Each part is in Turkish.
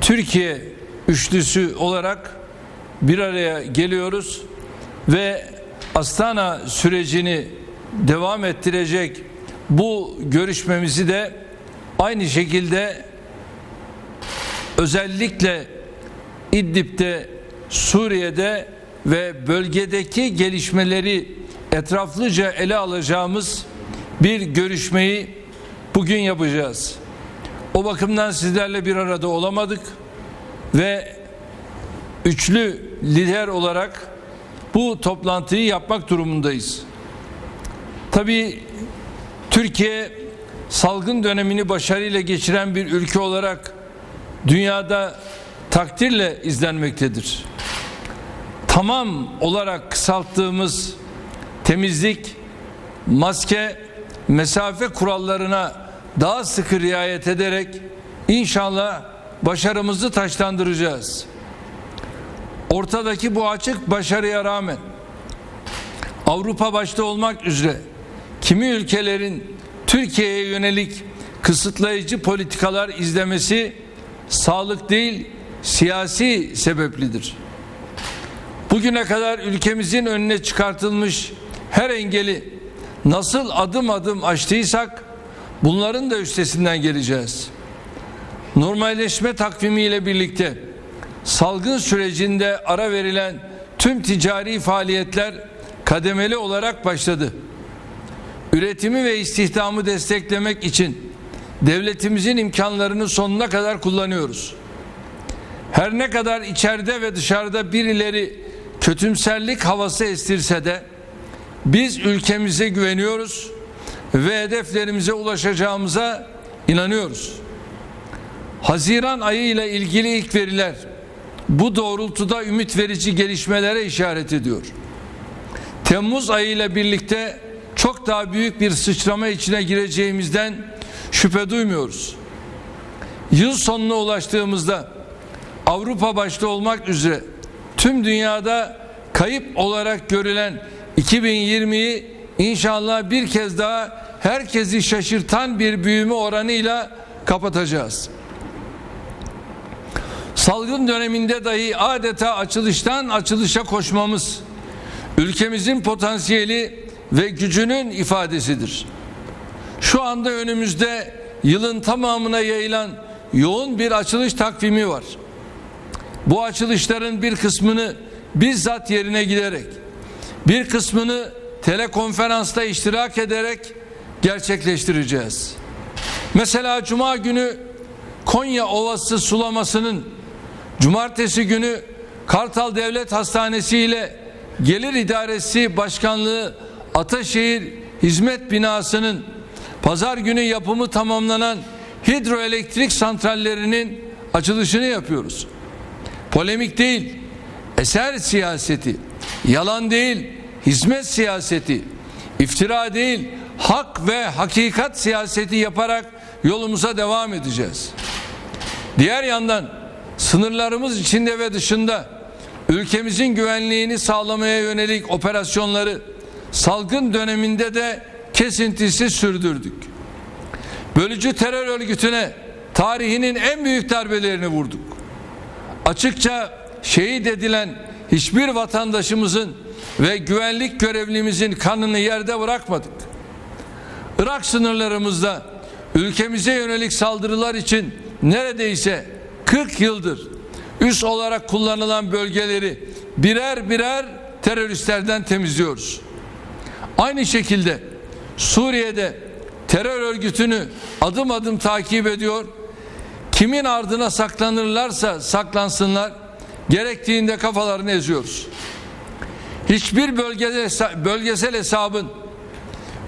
Türkiye üçlüsü olarak bir araya geliyoruz ve Astana sürecini devam ettirecek bu görüşmemizi de aynı şekilde özellikle İdlib'de, Suriye'de ve bölgedeki gelişmeleri etraflıca ele alacağımız bir görüşmeyi bugün yapacağız. O bakımdan sizlerle bir arada olamadık ve üçlü lider olarak bu toplantıyı yapmak durumundayız. Tabii Türkiye salgın dönemini başarıyla geçiren bir ülke olarak dünyada takdirle izlenmektedir. Tamam olarak kısalttığımız temizlik, maske, mesafe kurallarına daha sıkı riayet ederek inşallah başarımızı taşlandıracağız. Ortadaki bu açık başarıya rağmen Avrupa başta olmak üzere kimi ülkelerin Türkiye'ye yönelik kısıtlayıcı politikalar izlemesi sağlık değil siyasi sebeplidir. Bugüne kadar ülkemizin önüne çıkartılmış her engeli nasıl adım adım aştıysak bunların da üstesinden geleceğiz. Normalleşme takvimiyle birlikte salgın sürecinde ara verilen tüm ticari faaliyetler kademeli olarak başladı. Üretimi ve istihdamı desteklemek için devletimizin imkanlarını sonuna kadar kullanıyoruz. Her ne kadar içeride ve dışarıda birileri kötümserlik havası estirse de biz ülkemize güveniyoruz ve hedeflerimize ulaşacağımıza inanıyoruz. Haziran ayı ile ilgili ilk veriler bu doğrultuda ümit verici gelişmelere işaret ediyor. Temmuz ayı ile birlikte çok daha büyük bir sıçrama içine gireceğimizden şüphe duymuyoruz. Yıl sonuna ulaştığımızda Avrupa başta olmak üzere tüm dünyada kayıp olarak görülen 2020'yi inşallah bir kez daha herkesi şaşırtan bir büyüme oranıyla kapatacağız. Salgın döneminde dahi adeta açılıştan açılışa koşmamız ülkemizin potansiyeli ve gücünün ifadesidir. Şu anda önümüzde yılın tamamına yayılan yoğun bir açılış takvimi var. Bu açılışların bir kısmını bizzat yerine giderek, bir kısmını telekonferansta iştirak ederek gerçekleştireceğiz. Mesela Cuma günü Konya Ovası sulamasının, Cumartesi günü Kartal Devlet Hastanesi ile Gelir İdaresi Başkanlığı Ataşehir Hizmet Binası'nın pazar günü yapımı tamamlanan hidroelektrik santrallerinin açılışını yapıyoruz. Polemik değil, eser siyaseti, yalan değil, hizmet siyaseti, iftira değil, hak ve hakikat siyaseti yaparak yolumuza devam edeceğiz. Diğer yandan sınırlarımız içinde ve dışında ülkemizin güvenliğini sağlamaya yönelik operasyonları salgın döneminde de kesintisiz sürdürdük. Bölücü terör örgütüne tarihinin en büyük darbelerini vurduk. Açıkça şehit edilen hiçbir vatandaşımızın ve güvenlik görevlimizin kanını yerde bırakmadık. Irak sınırlarımızda ülkemize yönelik saldırılar için neredeyse 40 yıldır üs olarak kullanılan bölgeleri birer birer teröristlerden temizliyoruz. Aynı şekilde Suriye'de terör örgütünü adım adım takip ediyor. Kimin ardına saklanırlarsa saklansınlar gerektiğinde kafalarını eziyoruz. Hiçbir bölgesel, bölgesel hesabın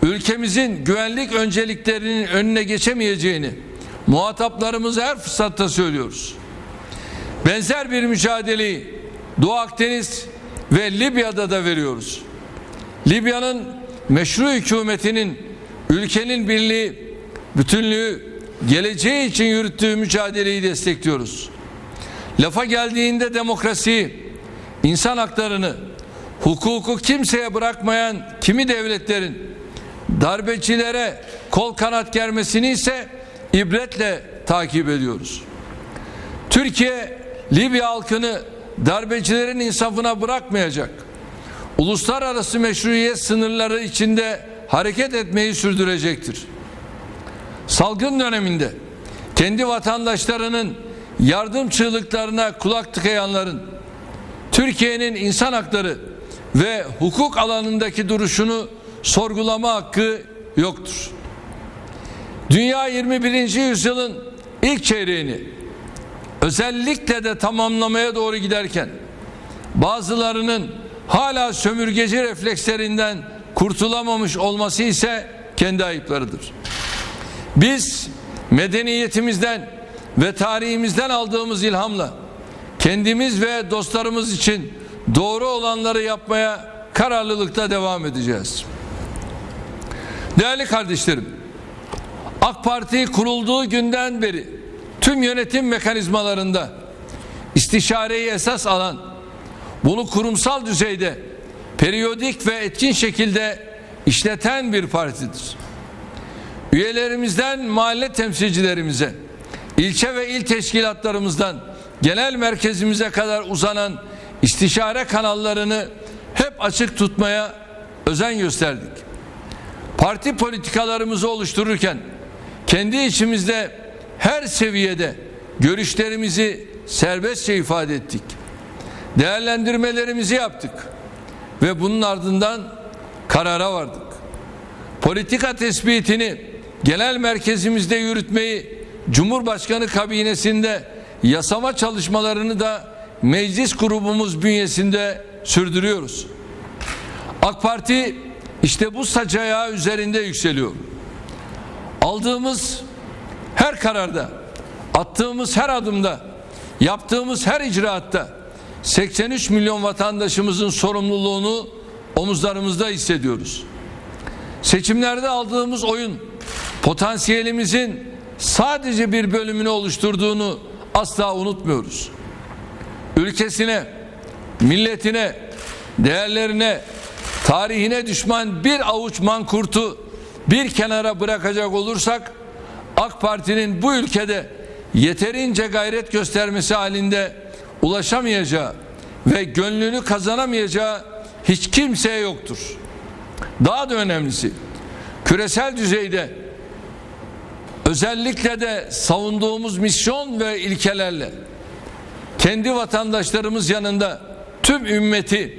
ülkemizin güvenlik önceliklerinin önüne geçemeyeceğini muhataplarımıza her fırsatta söylüyoruz. Benzer bir mücadeleyi Doğu Akdeniz ve Libya'da da veriyoruz. Libya'nın meşru hükümetinin ülkenin birliği, bütünlüğü, geleceği için yürüttüğü mücadeleyi destekliyoruz. Lafa geldiğinde demokrasi, insan haklarını, hukuku kimseye bırakmayan kimi devletlerin darbecilere kol kanat germesini ise ibretle takip ediyoruz. Türkiye Libya halkını darbecilerin insafına bırakmayacak. Uluslararası meşruiyet sınırları içinde hareket etmeyi sürdürecektir. Salgın döneminde kendi vatandaşlarının yardım çığlıklarına kulak tıkayanların Türkiye'nin insan hakları ve hukuk alanındaki duruşunu sorgulama hakkı yoktur. Dünya 21. yüzyılın ilk çeyreğini özellikle de tamamlamaya doğru giderken bazılarının hala sömürgeci reflekslerinden kurtulamamış olması ise kendi ayıplarıdır. Biz medeniyetimizden ve tarihimizden aldığımız ilhamla kendimiz ve dostlarımız için doğru olanları yapmaya kararlılıkta devam edeceğiz. Değerli kardeşlerim, AK Parti kurulduğu günden beri tüm yönetim mekanizmalarında istişareyi esas alan, bunu kurumsal düzeyde periyodik ve etkin şekilde işleten bir partidir. Üyelerimizden mahalle temsilcilerimize, ilçe ve il teşkilatlarımızdan genel merkezimize kadar uzanan istişare kanallarını hep açık tutmaya özen gösterdik. Parti politikalarımızı oluştururken kendi içimizde her seviyede görüşlerimizi serbestçe ifade ettik. Değerlendirmelerimizi yaptık ve bunun ardından karara vardık. Politika tespitini genel merkezimizde yürütmeyi Cumhurbaşkanı kabinesinde yasama çalışmalarını da meclis grubumuz bünyesinde sürdürüyoruz. AK Parti işte bu sac ayağı üzerinde yükseliyor. Aldığımız her kararda, attığımız her adımda, yaptığımız her icraatta 83 milyon vatandaşımızın sorumluluğunu omuzlarımızda hissediyoruz. Seçimlerde aldığımız oyun potansiyelimizin sadece bir bölümünü oluşturduğunu asla unutmuyoruz. Ülkesine, milletine, değerlerine, tarihine düşman bir avuç mankurtu bir kenara bırakacak olursak AK Parti'nin bu ülkede yeterince gayret göstermesi halinde ulaşamayacağı ve gönlünü kazanamayacağı hiç kimseye yoktur. Daha da önemlisi küresel düzeyde özellikle de savunduğumuz misyon ve ilkelerle kendi vatandaşlarımız yanında tüm ümmeti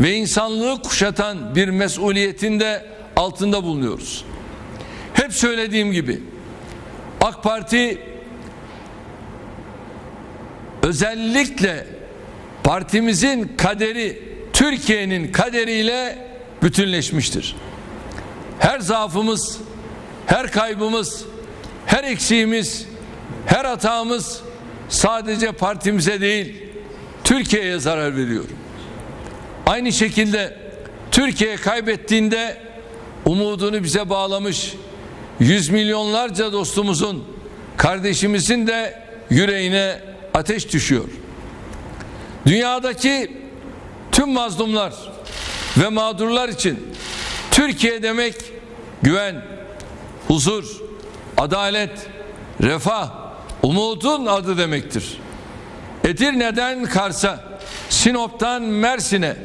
ve insanlığı kuşatan bir mesuliyetin de altında bulunuyoruz. Hep söylediğim gibi AK Parti özellikle partimizin kaderi Türkiye'nin kaderiyle bütünleşmiştir. Her zaafımız, her kaybımız, her eksiğimiz, her hatamız sadece partimize değil, Türkiye'ye zarar veriyor. Aynı şekilde Türkiye kaybettiğinde umudunu bize bağlamış yüz milyonlarca dostumuzun, kardeşimizin de yüreğine ateş düşüyor. Dünyadaki tüm mazlumlar ve mağdurlar için Türkiye demek güven, huzur, adalet, refah, umudun adı demektir. Edirne'den Kars'a, Sinop'tan Mersin'e,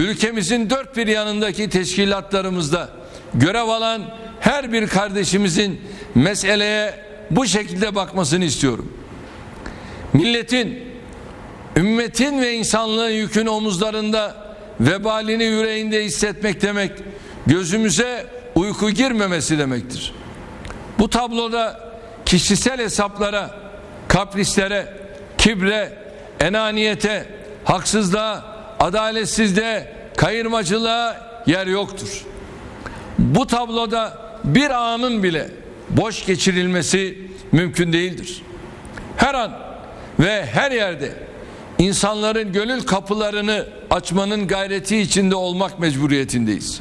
ülkemizin dört bir yanındaki teşkilatlarımızda görev alan her bir kardeşimizin meseleye bu şekilde bakmasını istiyorum. Milletin, ümmetin ve insanlığın yükünü omuzlarında, vebalini yüreğinde hissetmek demek, gözümüze uyku girmemesi demektir. Bu tabloda kişisel hesaplara, kaprislere, kibre, enaniyete, haksızlığa, adaletsizliğe, kayırmacılığa yer yoktur. Bu tabloda bir anın bile boş geçirilmesi mümkün değildir. Her an ve her yerde insanların gönül kapılarını açmanın gayreti içinde olmak mecburiyetindeyiz.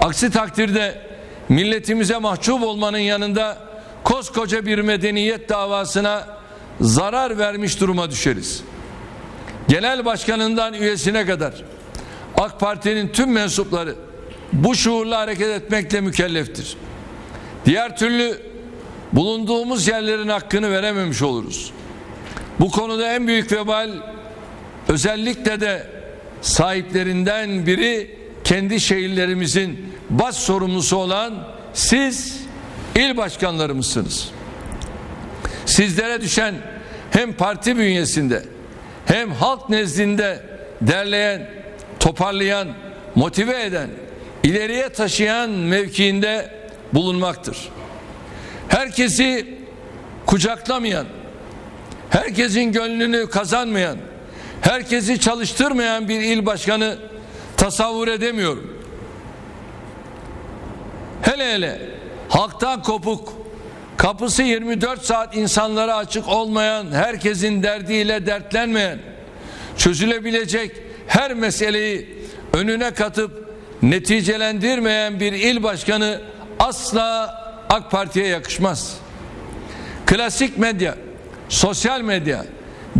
Aksi takdirde milletimize mahcup olmanın yanında koskoca bir medeniyet davasına zarar vermiş duruma düşeriz. Genel başkanından üyesine kadar AK Parti'nin tüm mensupları bu şuurla hareket etmekle mükelleftir. Diğer türlü bulunduğumuz yerlerin hakkını verememiş oluruz. Bu konuda en büyük vebal özellikle de sahiplerinden biri kendi şehirlerimizin baş sorumlusu olan siz il başkanlarımızsınız. Sizlere düşen hem parti bünyesinde hem halk nezdinde derleyen, toparlayan, motive eden, ileriye taşıyan mevkiinde bulunmaktır. Herkesi kucaklamayan, herkesin gönlünü kazanmayan, herkesi çalıştırmayan bir il başkanı tasavvur edemiyorum. Hele hele halktan kopuk, kapısı 24 saat insanlara açık olmayan, herkesin derdiyle dertlenmeyen, çözülebilecek her meseleyi önüne katıp neticelendirmeyen bir il başkanı asla AK Parti'ye yakışmaz. Klasik medya, sosyal medya,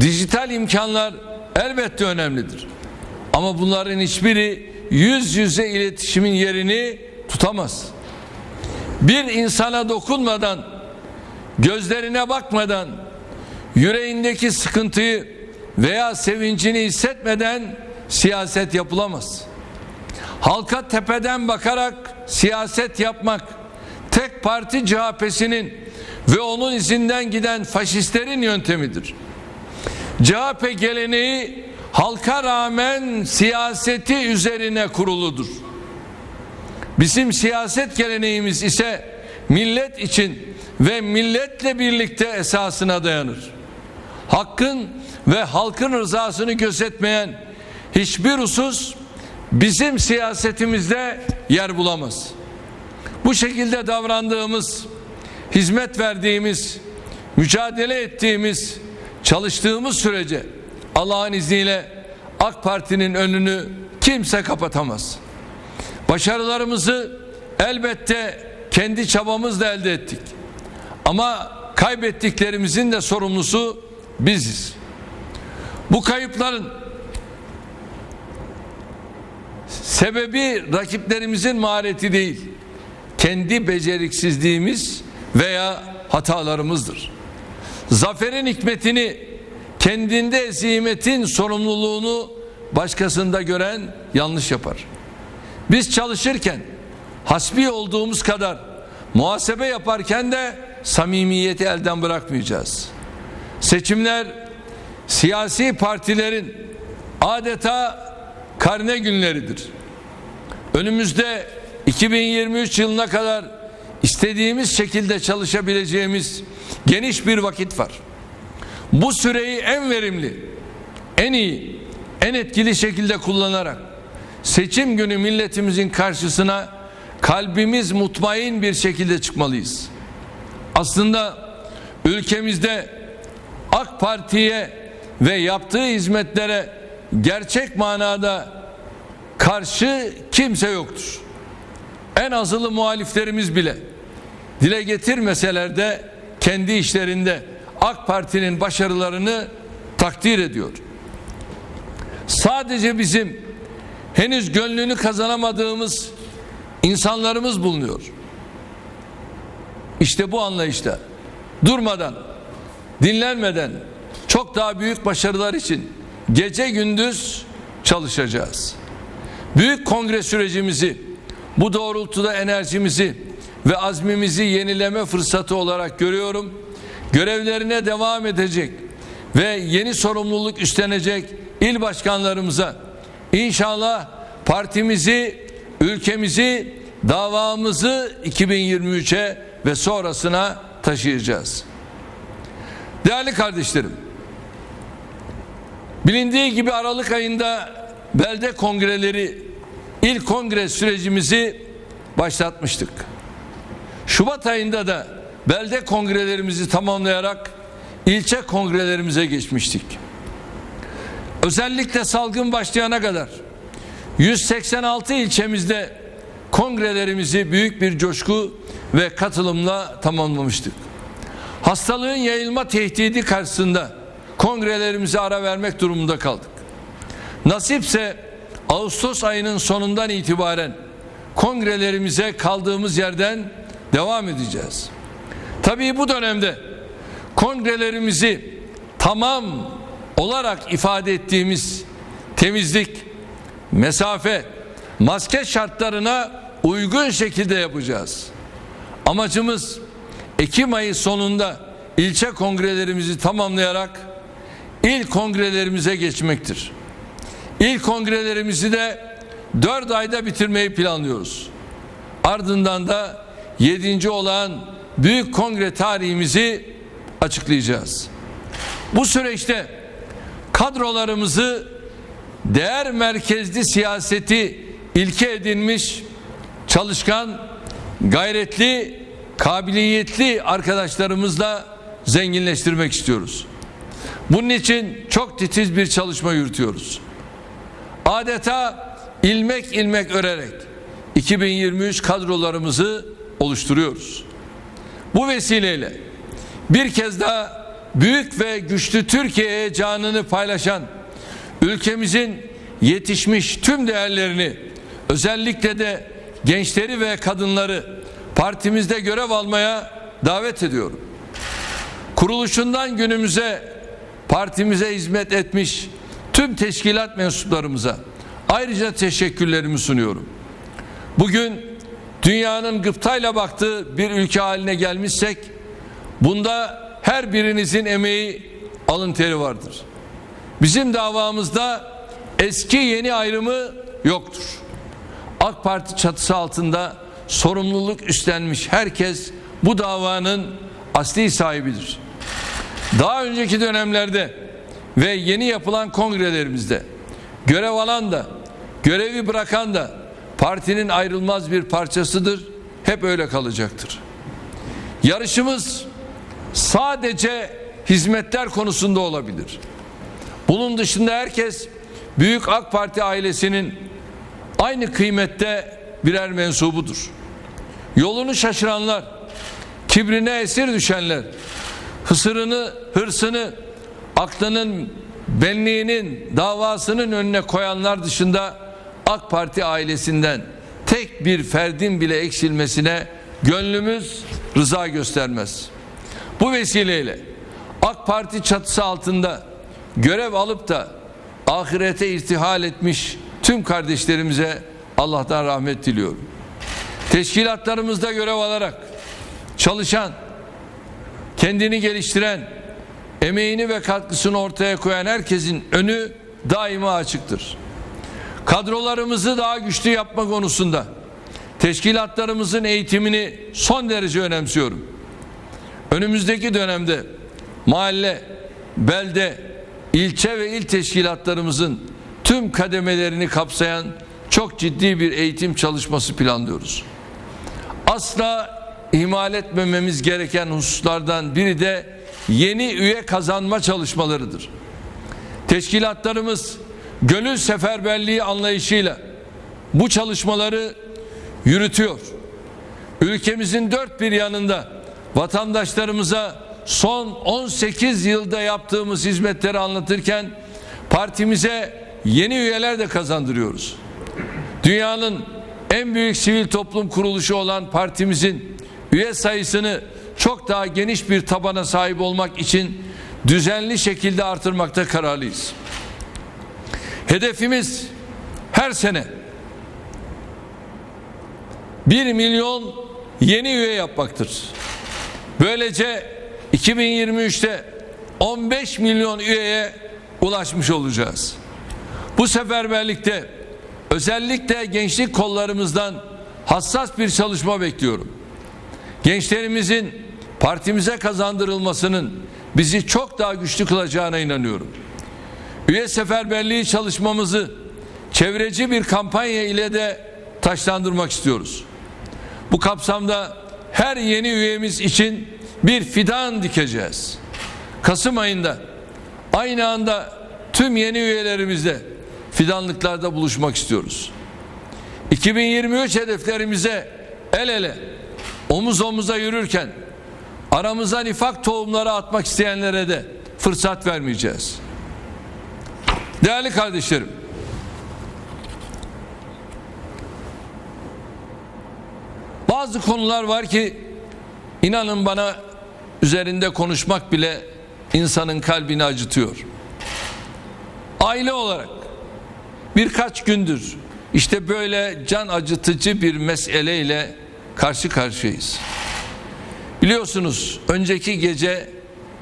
dijital imkanlar elbette önemlidir. Ama bunların hiçbiri yüz yüze iletişimin yerini tutamaz. Bir insana dokunmadan, gözlerine bakmadan, yüreğindeki sıkıntıyı veya sevincini hissetmeden siyaset yapılamaz. Halka tepeden bakarak siyaset yapmak, tek parti CHP'sinin ve onun izinden giden faşistlerin yöntemidir. CHP geleneği halka rağmen siyaseti üzerine kuruludur. Bizim siyaset geleneğimiz ise millet için ve milletle birlikte esasına dayanır. Hakkın ve halkın rızasını gözetmeyen hiçbir husus bizim siyasetimizde yer bulamaz. Bu şekilde davrandığımız, hizmet verdiğimiz, mücadele ettiğimiz, çalıştığımız sürece Allah'ın izniyle AK Parti'nin önünü kimse kapatamaz. Başarılarımızı elbette kendi çabamızla elde ettik. Ama kaybettiklerimizin de sorumlusu biziz. Bu kayıpların sebebi rakiplerimizin mahareti değil, kendi beceriksizliğimiz veya hatalarımızdır. Zaferin hikmetini kendinde ezimetin sorumluluğunu başkasında gören yanlış yapar. Biz çalışırken hasbi olduğumuz kadar muhasebe yaparken de samimiyeti elden bırakmayacağız. Seçimler siyasi partilerin adeta karne günleridir. Önümüzde 2023 yılına kadar istediğimiz şekilde çalışabileceğimiz geniş bir vakit var. Bu süreyi en verimli, en iyi, en etkili şekilde kullanarak seçim günü milletimizin karşısına kalbimiz mutmain bir şekilde çıkmalıyız. Aslında ülkemizde AK Parti'ye ve yaptığı hizmetlere gerçek manada karşı kimse yoktur. En azılı muhaliflerimiz bile dile getirmeseler de kendi işlerinde AK Parti'nin başarılarını takdir ediyor. Sadece bizim henüz gönlünü kazanamadığımız insanlarımız bulunuyor. İşte bu anlayışta durmadan, dinlenmeden çok daha büyük başarılar için gece gündüz çalışacağız. Büyük kongre sürecimizi bu doğrultuda enerjimizi ve azmimizi yenileme fırsatı olarak görüyorum. Görevlerine devam edecek ve yeni sorumluluk üstlenecek il başkanlarımıza inşallah partimizi, ülkemizi, davamızı 2023'e ve sonrasına taşıyacağız. Değerli kardeşlerim, bilindiği gibi Aralık ayında belde kongreleri ilk kongre sürecimizi başlatmıştık. Şubat ayında da belde kongrelerimizi tamamlayarak ilçe kongrelerimize geçmiştik. Özellikle salgın başlayana kadar 186 ilçemizde kongrelerimizi büyük bir coşku ve katılımla tamamlamıştık. Hastalığın yayılma tehdidi karşısında kongrelerimize ara vermek durumunda kaldık. Nasipse Ağustos ayının sonundan itibaren kongrelerimize kaldığımız yerden devam edeceğiz. Tabii bu dönemde kongrelerimizi tamam olarak ifade ettiğimiz temizlik, mesafe, maske şartlarına uygun şekilde yapacağız. Amacımız Ekim ayı sonunda ilçe kongrelerimizi tamamlayarak ilk kongrelerimize geçmektir. İlk kongrelerimizi de 4 ayda bitirmeyi planlıyoruz. Ardından da 7. olan büyük kongre tarihimizi açıklayacağız. Bu süreçte kadrolarımızı değer merkezli siyaseti ilke edinmiş çalışkan, gayretli, kabiliyetli arkadaşlarımızla zenginleştirmek istiyoruz. Bunun için çok titiz bir çalışma yürütüyoruz. Adeta ilmek ilmek örerek 2023 kadrolarımızı oluşturuyoruz. Bu vesileyle bir kez daha büyük ve güçlü Türkiye'ye canını paylaşan ülkemizin yetişmiş tüm değerlerini özellikle de gençleri ve kadınları partimizde görev almaya davet ediyorum. Kuruluşundan günümüze partimize hizmet etmiş tüm teşkilat mensuplarımıza ayrıca teşekkürlerimi sunuyorum. Bugün dünyanın gıptayla baktığı bir ülke haline gelmişsek bunda her birinizin emeği alın teri vardır. Bizim davamızda eski yeni ayrımı yoktur. AK Parti çatısı altında sorumluluk üstlenmiş herkes bu davanın asli sahibidir. Daha önceki dönemlerde ve yeni yapılan kongrelerimizde görev alan da görevi bırakan da partinin ayrılmaz bir parçasıdır. Hep öyle kalacaktır. Yarışımız sadece hizmetler konusunda olabilir. Bunun dışında herkes Büyük AK Parti ailesinin aynı kıymette birer mensubudur. Yolunu şaşıranlar, kibrine esir düşenler, hısırını, hırsını, aklının, benliğinin, davasının önüne koyanlar dışında AK Parti ailesinden tek bir ferdin bile eksilmesine gönlümüz rıza göstermez. Bu vesileyle AK Parti çatısı altında görev alıp da ahirete irtihal etmiş tüm kardeşlerimize Allah'tan rahmet diliyorum. Teşkilatlarımızda görev alarak çalışan, kendini geliştiren, emeğini ve katkısını ortaya koyan herkesin önü daima açıktır. Kadrolarımızı daha güçlü yapma konusunda teşkilatlarımızın eğitimini son derece önemsiyorum. Önümüzdeki dönemde mahalle, belde, ilçe ve il teşkilatlarımızın tüm kademelerini kapsayan çok ciddi bir eğitim çalışması planlıyoruz. Asla ihmal etmememiz gereken hususlardan biri de yeni üye kazanma çalışmalarıdır. Teşkilatlarımız gönül seferberliği anlayışıyla bu çalışmaları yürütüyor. Ülkemizin dört bir yanında vatandaşlarımıza son 18 yılda yaptığımız hizmetleri anlatırken partimize yeni üyeler de kazandırıyoruz. Dünyanın en büyük sivil toplum kuruluşu olan partimizin üye sayısını çok daha geniş bir tabana sahip olmak için düzenli şekilde artırmakta kararlıyız. Hedefimiz her sene 1 milyon yeni üye yapmaktır. Böylece 2023'te 15 milyon üyeye ulaşmış olacağız. Bu seferberlikte özellikle gençlik kollarımızdan hassas bir çalışma bekliyorum. Gençlerimizin partimize kazandırılmasının bizi çok daha güçlü kılacağına inanıyorum. Üye seferberliği çalışmamızı çevreci bir kampanya ile de taşlandırmak istiyoruz. Bu kapsamda her yeni üyemiz için bir fidan dikeceğiz. Kasım ayında aynı anda tüm yeni üyelerimizle fidanlıklarda buluşmak istiyoruz. 2023 hedeflerimize el ele, omuz omuza yürürken aramıza nifak tohumları atmak isteyenlere de fırsat vermeyeceğiz. Değerli kardeşlerim, bazı konular var ki inanın bana üzerinde konuşmak bile insanın kalbini acıtıyor. Aile olarak birkaç gündür işte böyle can acıtıcı bir meseleyle karşı karşıyayız. Biliyorsunuz önceki gece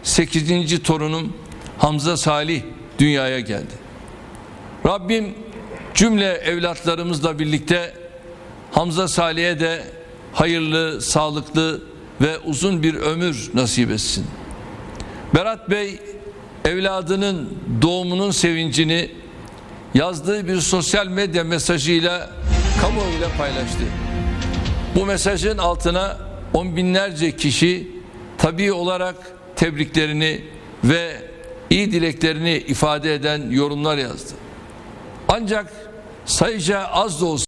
8. torunum Hamza Salih dünyaya geldi. Rabbim cümle evlatlarımızla birlikte Hamza Salih'e de hayırlı, sağlıklı ve uzun bir ömür nasip etsin. Berat Bey evladının doğumunun sevincini yazdığı bir sosyal medya mesajıyla kamuoyuyla paylaştı. Bu mesajın altına on binlerce kişi tabii olarak tebriklerini ve iyi dileklerini ifade eden yorumlar yazdı. Ancak sayıca az da olsa